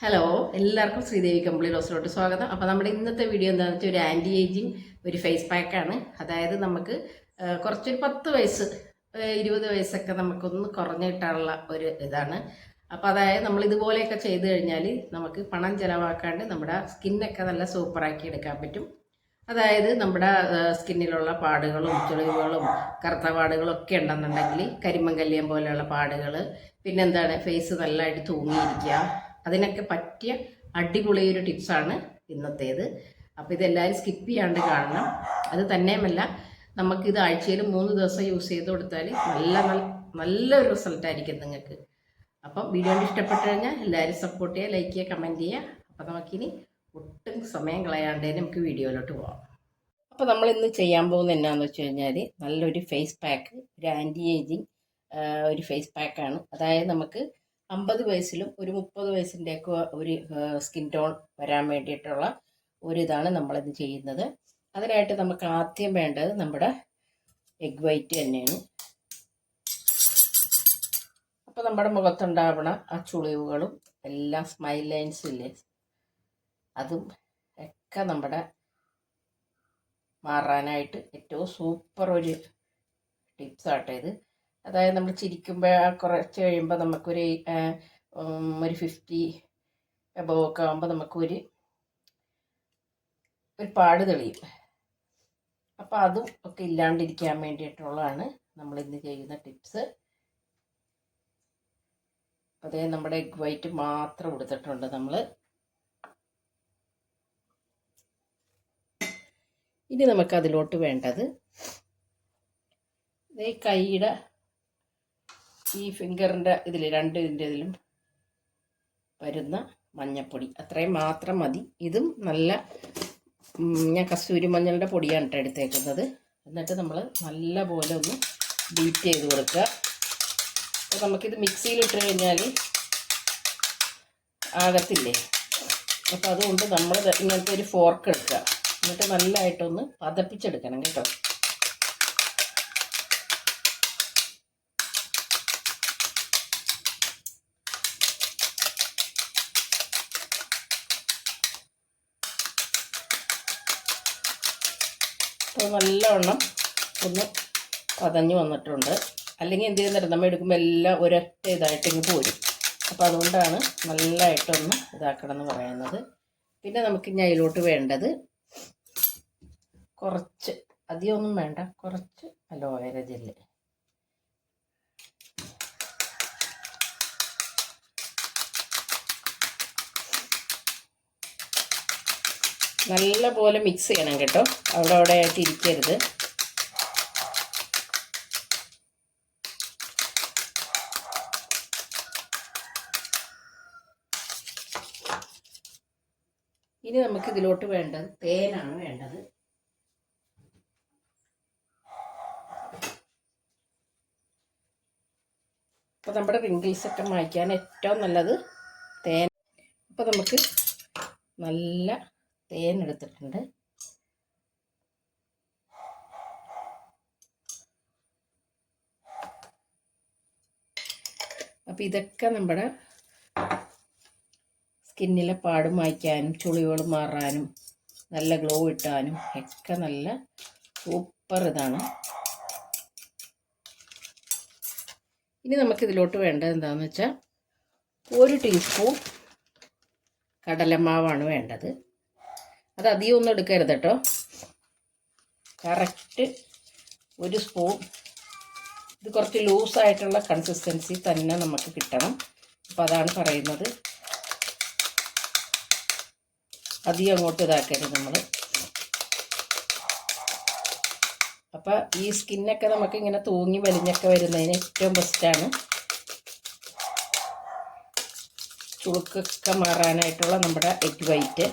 Hello എല്ലാവർക്കും ശ്രീദേവി കമ്പിളി റോസിലോട്ട് സ്വാഗതം. അപ്പോൾ നമ്മുടെ ഇന്നത്തെ വീഡിയോ എന്താണെന്ന് വെച്ചാൽ ഒരു ആന്റി ഏജിങ് ഒരു ഫേസ് പാക്കാണ് അതായത് നമുക്ക് കുറച്ചൊരു പത്ത് വയസ്സ് ഇരുപത് വയസ്സൊക്കെ നമുക്കൊന്ന് കുറഞ്ഞിട്ടുള്ള ഒരു ഇതാണ്. അപ്പോൾ അതായത് നമ്മൾ ഇതുപോലെയൊക്കെ ചെയ്ത് കഴിഞ്ഞാൽ നമുക്ക് പണം ചിലവാക്കാണ്ട് നമ്മുടെ സ്കിന്നൊക്കെ നല്ല സൂപ്പറാക്കി എടുക്കാൻ പറ്റും. അതായത് നമ്മുടെ സ്കിന്നിലുള്ള പാടുകളും ചുളിവുകളും കറുത്ത പാടുകളും ഒക്കെ ഉണ്ടെന്നുണ്ടെങ്കിൽ കരിമങ്കല്യം പോലെയുള്ള പാടുകൾ പിന്നെന്താണ് ഫേസ് നല്ലതായിട്ട് തൂങ്ങിയിരിക്കുക അതിനൊക്കെ പറ്റിയ അടിപൊളി ഒരു ടിപ്സാണ് ഇന്നത്തേത്. അപ്പോൾ ഇതെല്ലാവരും സ്കിപ്പ് ചെയ്യാണ്ട് കാണണം. അത് തന്നെയുമല്ല നമുക്കിത് ആഴ്ചയിൽ മൂന്ന് ദിവസം യൂസ് ചെയ്ത് കൊടുത്താൽ നല്ല നല്ല നല്ലൊരു റിസൾട്ടായിരിക്കും നിങ്ങൾക്ക്. അപ്പം വീഡിയോ ഇഷ്ടപ്പെട്ടു കഴിഞ്ഞാൽ എല്ലാവരും സപ്പോർട്ട് ചെയ്യുക ലൈക്ക് ചെയ്യുക കമന്റ് ചെയ്യുക. അപ്പം നമുക്കിനി ഒട്ടും സമയം കളയാണ്ടേ നമുക്ക് വീഡിയോയിലോട്ട് പോകാം അപ്പോൾ നമ്മൾ ഇന്ന് ചെയ്യാൻ പോകുന്നത് എന്നാന്ന് വെച്ച് കഴിഞ്ഞാൽ നല്ലൊരു ഫേസ് പാക്ക് ഒരു ആന്റി ഏജിങ് ഒരു ഫേസ് പാക്കാണ് അതായത് നമുക്ക് അമ്പത് വയസ്സിലും ഒരു മുപ്പത് വയസ്സിന്റെയൊക്കെ ഒരു സ്കിൻ ടോൺ വരാൻ വേണ്ടിയിട്ടുള്ള ഒരു ഇതാണ് നമ്മളിത് ചെയ്യുന്നത്. അതിനായിട്ട് നമുക്ക് ആദ്യം വേണ്ടത് നമ്മുടെ എഗ് വൈറ്റ് തന്നെയാണ്. അപ്പോൾ നമ്മുടെ മുഖത്തുണ്ടാവണ ആ ചുളിവുകളും എല്ലാം സ്മൈൽ ലൈൻസ് ഇല്ലേ? അതും ഒക്കെ നമ്മുടെ മാറാനായിട്ട് ഏറ്റവും സൂപ്പർ ഒരു ടിപ്സ് ആട്ടെ ഇത് അതായത് നമ്മൾ ചിരിക്കുമ്പോൾ കുറച്ച് കഴിയുമ്പോൾ നമുക്കൊരു ഒരു ഫിഫ്റ്റി എബവ് ഒക്കെ ആകുമ്പോൾ നമുക്കൊരു ഒരു പാട് തെളിയും. അപ്പോൾ അതും ഒക്കെ ഇല്ലാണ്ടിരിക്കാൻ വേണ്ടിയിട്ടുള്ളതാണ് നമ്മൾ ഇന്ന് ചെയ്യുന്ന ടിപ്സ്. അതേ നമ്മുടെ എഗ് വൈറ്റ് മാത്രം കൊടുത്തിട്ടുണ്ട് നമ്മൾ ഇനി നമുക്ക് അതിലോട്ട് വേണ്ടത് കൈയുടെ ഈ ഫിംഗറിന്റെ ഇതിൽ രണ്ട് ഇതിന്റെ ഇതിലും വരുന്ന മഞ്ഞപ്പൊടി. അത്രയും മാത്രം മതി. ഇതും നല്ല ഞാൻ കസ്തൂരി മഞ്ഞളുടെ പൊടിയാണ് കേട്ടോ എടുത്തേക്കുന്നത്. എന്നിട്ട് നമ്മൾ നല്ല പോലെ ഒന്ന് ബീറ്റ് ചെയ്ത് കൊടുക്കുക. അപ്പോൾ നമുക്കിത് മിക്സിയിലിട്ട് കഴിഞ്ഞാൽ ആകത്തില്ലേ? അപ്പോൾ അതുകൊണ്ട് നമ്മൾ ഇങ്ങനത്തെ ഒരു ഫോർക്ക് എടുക്കുക. എന്നിട്ട് നല്ലതായിട്ടൊന്ന് പതപ്പിച്ചെടുക്കണം കേട്ടോ. അപ്പോൾ നല്ലവണ്ണം ഒന്ന് പതഞ്ഞ് വന്നിട്ടുണ്ട്. അല്ലെങ്കിൽ എന്ത് ചെയ്യുന്നില്ല നമ്മൾ എടുക്കുമ്പോൾ എല്ലാം ഒരൊറ്റ ഇതായിട്ട് ഇങ്ങ് പോരും. അപ്പോൾ അതുകൊണ്ടാണ് നല്ലതായിട്ടൊന്ന് ഇതാക്കണം എന്ന് പറയുന്നത്. പിന്നെ നമുക്ക് ഇനി അതിലോട്ട് വേണ്ടത് കുറച്ച് അധികമൊന്നും വേണ്ട കുറച്ച് അലോവേര ജെല്ല്. നല്ല പോലെ മിക്സ് ചെയ്യണം കേട്ടോ. അവിടെ അവിടെ ആയിട്ട് ഇരിക്കരുത്. ഇനി നമുക്ക് ഇതിലോട്ട് വേണ്ടത് തേനാണ് വേണ്ടത്. അപ്പോൾ നമ്മുടെ ഒക്കെ മായ്ക്കാൻ ഏറ്റവും നല്ലത് തേൻ. അപ്പോൾ നമുക്ക് നല്ല തേൻ എടുത്തിട്ടുണ്ട്. അപ്പം ഇതൊക്കെ നമ്മുടെ സ്കിന്നിലെ പാട് മായ്ക്കാനും ചുളിവുകൾ മാറാനും നല്ല ഗ്ലോ ഇട്ടാനും ഒക്കെ നല്ല സൂപ്പർ ഇതാണ്. ഇനി നമുക്കിതിലോട്ട് വേണ്ടത് എന്താണെന്ന് വെച്ചാൽ ഒരു ടീസ്പൂൺ കടലമാവാണ് വേണ്ടത്. അത് അധികം ഒന്നും എടുക്കരുത് കേട്ടോ. കറക്റ്റ് ഒരു സ്പൂൺ ഇത് കുറച്ച് ലൂസായിട്ടുള്ള കൺസിസ്റ്റൻസി തന്നെ നമുക്ക് കിട്ടണം. അപ്പം അതാണ് പറയുന്നത്. അധികം അങ്ങോട്ട് ഇതാക്കരുത് നമ്മൾ അപ്പോൾ ഈ സ്കിന്നൊക്കെ നമുക്ക് ഇങ്ങനെ തൂങ്ങി വലിഞ്ഞൊക്കെ വരുന്നതിന് ഏറ്റവും ബെസ്റ്റാണ് ചുളുക്കൊക്കെ മാറാനായിട്ടുള്ള നമ്മുടെ എഗ് വൈറ്റ്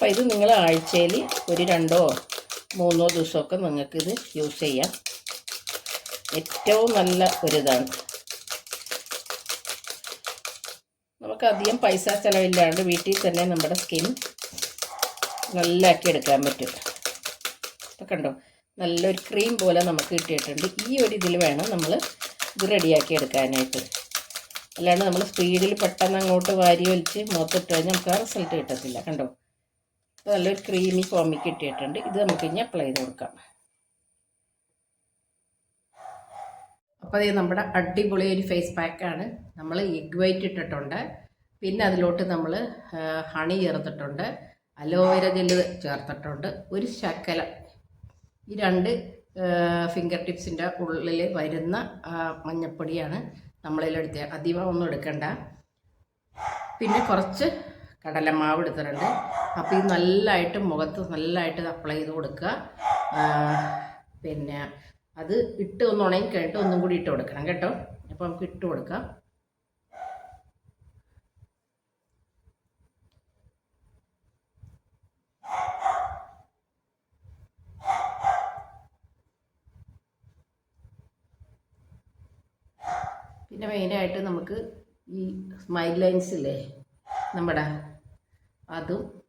അപ്പം ഇത് നിങ്ങൾ ആഴ്ചയിൽ ഒരു രണ്ടോ മൂന്നോ ദിവസമൊക്കെ നിങ്ങൾക്കിത് യൂസ് ചെയ്യാം. ഏറ്റവും നല്ല ഒരിതാണ്. നമുക്ക് അധികം പൈസ ചിലവില്ലാണ്ട് വീട്ടിൽ തന്നെ നമ്മുടെ സ്കിൻ നല്ലാക്കി എടുക്കാൻ പറ്റും. അപ്പം കണ്ടോ നല്ലൊരു ക്രീം പോലെ നമുക്ക് കിട്ടിയിട്ടുണ്ട്. ഈ ഒരു ഇതിൽ വേണം നമ്മൾ ഇത് റെഡിയാക്കി എടുക്കാനായിട്ട്. അല്ലാണ്ട് നമ്മൾ സ്പീഡിൽ പെട്ടെന്ന് അങ്ങോട്ട് വാരി വലിച്ച് മുഖത്തിട്ട് കഴിഞ്ഞാൽ നമുക്ക് ആ റിസൾട്ട് കിട്ടത്തില്ല. കണ്ടോ? അപ്പോൾ നല്ലൊരു ക്രീമി ഫോമി കിട്ടിയിട്ടുണ്ട്. ഇത് നമുക്ക് ഇനി അപ്ലൈ ചെയ്ത് കൊടുക്കാം. അപ്പോൾ ഇത് നമ്മുടെ അടിപൊളി ഒരു ഫേസ് പാക്കാണ് നമ്മൾ എഗ് വൈറ്റ് ഇട്ടിട്ടുണ്ട്. പിന്നെ അതിലോട്ട് നമ്മൾ ഹണി ചേർത്തിട്ടുണ്ട്. അലോവേര ജെല്ല് ചേർത്തിട്ടുണ്ട്. ഒരു ശക്കല ഈ രണ്ട് ഫിംഗർ ടിപ്സിന്റെ ഉള്ളിൽ വരുന്ന മഞ്ഞപ്പൊടിയാണ് നമ്മളിലെടുത്ത അധികം ഒന്നും എടുക്കണ്ട. പിന്നെ കുറച്ച് കടലമാവ് എടുത്തിട്ടുണ്ട്. അപ്പോൾ ഇത് നല്ലതായിട്ട് മുഖത്ത് നല്ലതായിട്ട് അപ്ലൈ ചെയ്ത് കൊടുക്കുക. പിന്നെ അത് ഇട്ട് ഒന്ന് ഉണങ്ങി കഴിഞ്ഞിട്ട് ഒന്നും കൂടി ഇട്ട് കൊടുക്കണം കേട്ടോ. അപ്പോൾ നമുക്ക് ഇട്ട് കൊടുക്കാം. പിന്നെ മെയിനായിട്ട് നമുക്ക് ഈ സ്മൈൽ ലൈൻസ് ഇല്ലേ നമ്മുടെ അതും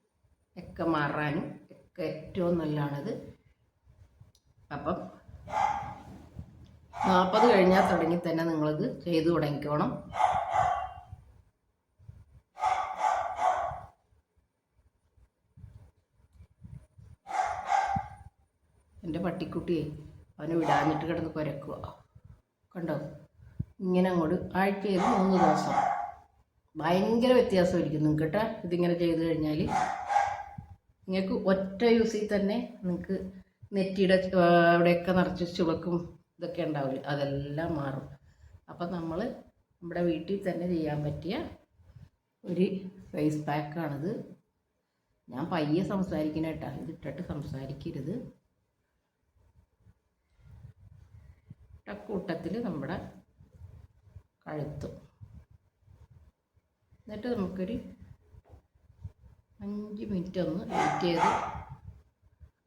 ഒക്കെ മാറാനും ഒക്കെ ഏറ്റവും നല്ലതാണിത്. അപ്പം നാൽപ്പത് കഴിഞ്ഞാൽ തുടങ്ങി തന്നെ നിങ്ങളിത് ചെയ്തു തുടങ്ങിക്കോണം. എന്റെ പട്ടിക്കുട്ടിയെ അവന് വിടാഞ്ഞിട്ട് കിടന്ന് കുരക്കുക കണ്ടോ? ഇങ്ങനെ അങ്ങോട്ട് ആഴ്ചയിൽ മൂന്ന് ദിവസം. ഭയങ്കര വ്യത്യാസമായിരിക്കും നിങ്ങൾക്ക് കേട്ടോ ഇതിങ്ങനെ ചെയ്ത് കഴിഞ്ഞാൽ നിങ്ങൾക്ക് ഒറ്റ യൂസിൽ തന്നെ നിങ്ങൾക്ക് നെറ്റിയുടെ അവിടെയൊക്കെ നിറച്ച് ചുളക്കും ഇതൊക്കെ ഉണ്ടാവില്ല? അതെല്ലാം മാറും. അപ്പം നമ്മൾ നമ്മുടെ വീട്ടിൽ തന്നെ ചെയ്യാൻ പറ്റിയ ഒരു ഫേസ് പാക്കാണിത് ഞാൻ പയ്യെ സംസാരിക്കണ കേട്ടോ. ഇതിട്ടിട്ട് സംസാരിക്കരുത്. കൂട്ടത്തിൽ നമ്മുടെ കഴുത്തും. എന്നിട്ട് നമുക്കൊരു അഞ്ച് മിനിറ്റ് ഒന്ന് വെയിറ്റ് ചെയ്ത്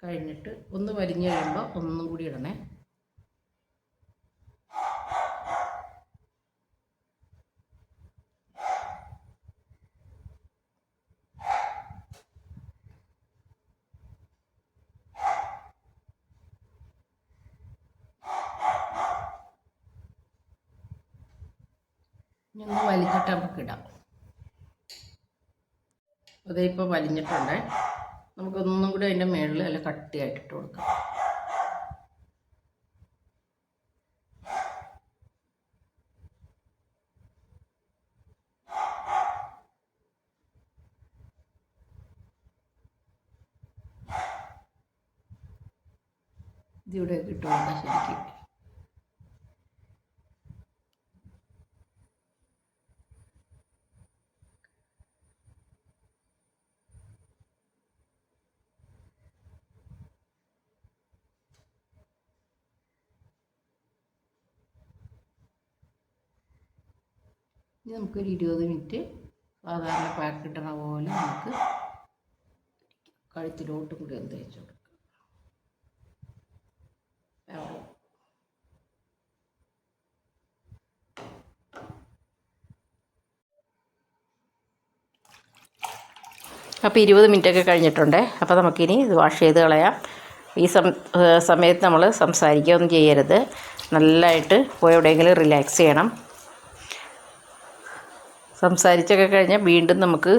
കഴിഞ്ഞിട്ട് ഒന്ന് വലിഞ്ഞ് കഴിയുമ്പോൾ ഒന്നും കൂടി ഇടണേ. ഇനി ഒന്ന് വലിച്ചിട്ട് നമുക്ക് അതിപ്പോൾ വലിഞ്ഞിട്ടുണ്ട്. നമുക്കൊന്നും കൂടി അതിന്റെ മുകളിൽ നല്ല കട്ടിയായിട്ട് ഇട്ട് കൊടുക്കാം. ഇതിവിടെ ഇട്ട് ശരിക്കും. ഇനി നമുക്കൊരു ഇരുപത് മിനിറ്റ് സാധാരണ പാക്ക് ഇടണ പോലെ നമുക്ക് കഴുത്തിലോട്ടും കൂടി ഒന്ന് തേച്ച് കൊടുക്കാം. അപ്പോൾ ഇരുപത് മിനിറ്റൊക്കെ കഴിഞ്ഞിട്ടുണ്ട്. അപ്പോൾ നമുക്കിനി ഇത് വാഷ് ചെയ്ത് കളയാം. ഈ സം സമയത്ത് നമ്മൾ സംസാരിക്കുകയൊന്നും ചെയ്യരുത്. നല്ലതായിട്ട് പോയി എവിടെയെങ്കിലും റിലാക്സ് ചെയ്യണം. സംസാരിച്ചൊക്കെ കഴിഞ്ഞാൽ വീണ്ടും നമുക്ക്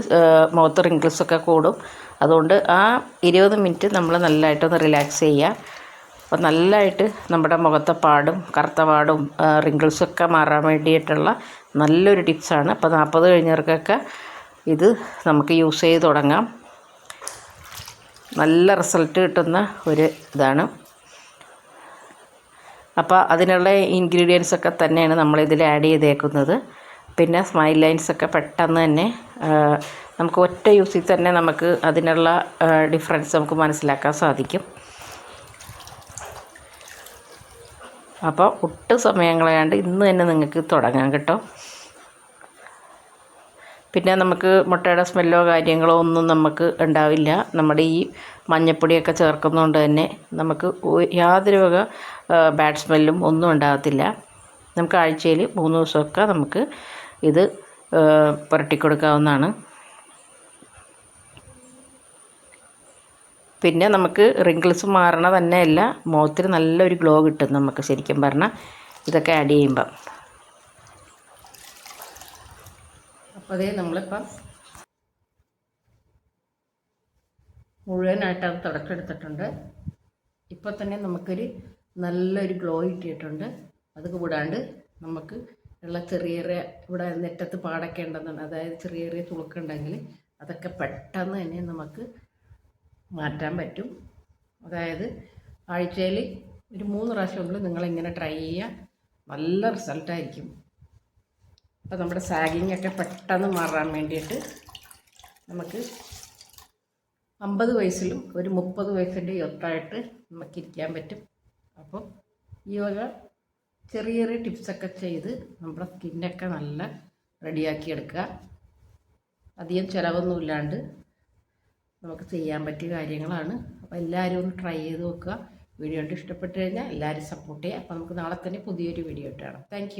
മുഖത്ത് റിങ്കിൾസ് ഒക്കെ കൂടും. അതുകൊണ്ട് ആ ഇരുപത് മിനിറ്റ് നമ്മൾ നല്ലതായിട്ടൊന്ന് റിലാക്സ് ചെയ്യുക അപ്പോൾ നല്ലതായിട്ട് നമ്മുടെ മുഖത്തെ പാടും കറുത്ത പാടും റിങ്കിൾസൊക്കെ മാറാൻ വേണ്ടിയിട്ടുള്ള നല്ലൊരു ടിപ്സാണ് അപ്പോൾ നാൽപ്പത് കഴിഞ്ഞവർക്കൊക്കെ ഇത് നമുക്ക് യൂസ് ചെയ്ത് തുടങ്ങാം. നല്ല റിസൾട്ട് കിട്ടുന്ന ഒരു ഇതാണ്. അപ്പോൾ അതിനുള്ള ഇൻഗ്രീഡിയൻസ് ഒക്കെ തന്നെയാണ് നമ്മളിതിൽ ആഡ് ചെയ്തേക്കുന്നത്. പിന്നെ സ്മൈൽ ലൈൻസ് ഒക്കെ പെട്ടെന്ന് തന്നെ നമുക്ക് ഒറ്റ യൂസിൽ തന്നെ നമുക്ക് അതിനുള്ള ഡിഫറൻസ് നമുക്ക് മനസ്സിലാക്കാൻ സാധിക്കും. അപ്പോൾ ഒട്ടും സമയം കളയാണ്ട് ഇന്ന് തന്നെ നിങ്ങൾക്ക് തുടങ്ങാം കേട്ടോ. പിന്നെ നമുക്ക് മുട്ടയുടെ സ്മെല്ലോ കാര്യങ്ങളോ ഒന്നും നമുക്ക് ഉണ്ടാവില്ല. നമ്മുടെ ഈ മഞ്ഞപ്പൊടിയൊക്കെ ചേർക്കുന്നതുകൊണ്ട് തന്നെ നമുക്ക് യാതൊരു വക ബാഡ് സ്മെല്ലും ഒന്നും ഉണ്ടാകത്തില്ല. നമുക്ക് ആഴ്ചയിൽ മൂന്ന് ദിവസമൊക്കെ നമുക്ക് ഇത് പുരട്ടിക്കൊടുക്കാവുന്നതാണ് പുരട്ടി കൊടുക്കാവുന്നതാണ്. പിന്നെ നമുക്ക് റിങ്കിൾസ് മാറണ തന്നെയല്ല മുഖത്തിന് നല്ലൊരു ഗ്ലോ കിട്ടും നമുക്ക് ശരിക്കും പറഞ്ഞാൽ ഇതൊക്കെ ആഡ് ചെയ്യുമ്പം. അപ്പോൾ അതേ നമ്മളിപ്പം മുഴുവനായിട്ട് അത് തുടക്കെടുത്തിട്ടുണ്ട്. ഇപ്പോൾ തന്നെ നമുക്കൊരു നല്ലൊരു ഗ്ലോ കിട്ടിയിട്ടുണ്ട്. അത് കൂടാണ്ട് നമുക്ക് ഉള്ള ചെറിയ ചെറിയ ഇവിടെ നെറ്റത്ത് പാടൊക്കെ അതായത് ചെറിയ ചെറിയ തുളുക്കുണ്ടെങ്കിൽ അതൊക്കെ പെട്ടെന്ന് തന്നെ നമുക്ക് മാറ്റാൻ പറ്റും. അതായത് ആഴ്ചയിൽ ഒരു മൂന്ന് പ്രാവശ്യമെങ്കിലും നിങ്ങളിങ്ങനെ ട്രൈ ചെയ്യുക. നല്ല റിസൾട്ടായിരിക്കും അപ്പോൾ നമ്മുടെ സാഗിങ് ഒക്കെ പെട്ടെന്ന് മാറാൻ വേണ്ടിയിട്ട് നമുക്ക് അമ്പത് വയസ്സിലും ഒരു മുപ്പത് വയസ്സിന്റെ ഒത്തായിട്ട് നമുക്ക് ഇരിക്കാൻ പറ്റും. അപ്പം ഈ വക ചെറിയ ചെറിയ ടിപ്സൊക്കെ ചെയ്ത് നമ്മുടെ സ്കിന്നൊക്കെ നല്ല റെഡിയാക്കി എടുക്കുക. അധികം ചിലവൊന്നും ഇല്ലാണ്ട് നമുക്ക് ചെയ്യാൻ പറ്റിയ കാര്യങ്ങളാണ്. അപ്പോൾ എല്ലാവരും ഒന്ന് ട്രൈ ചെയ്ത് നോക്കുക. വീഡിയോ ഇഷ്ടപ്പെട്ട് കഴിഞ്ഞാൽ എല്ലാവരും സപ്പോർട്ട് ചെയ്യുക. അപ്പോൾ നമുക്ക് നാളെ തന്നെ പുതിയൊരു വീഡിയോ ഇട്ടാണ് താങ്ക്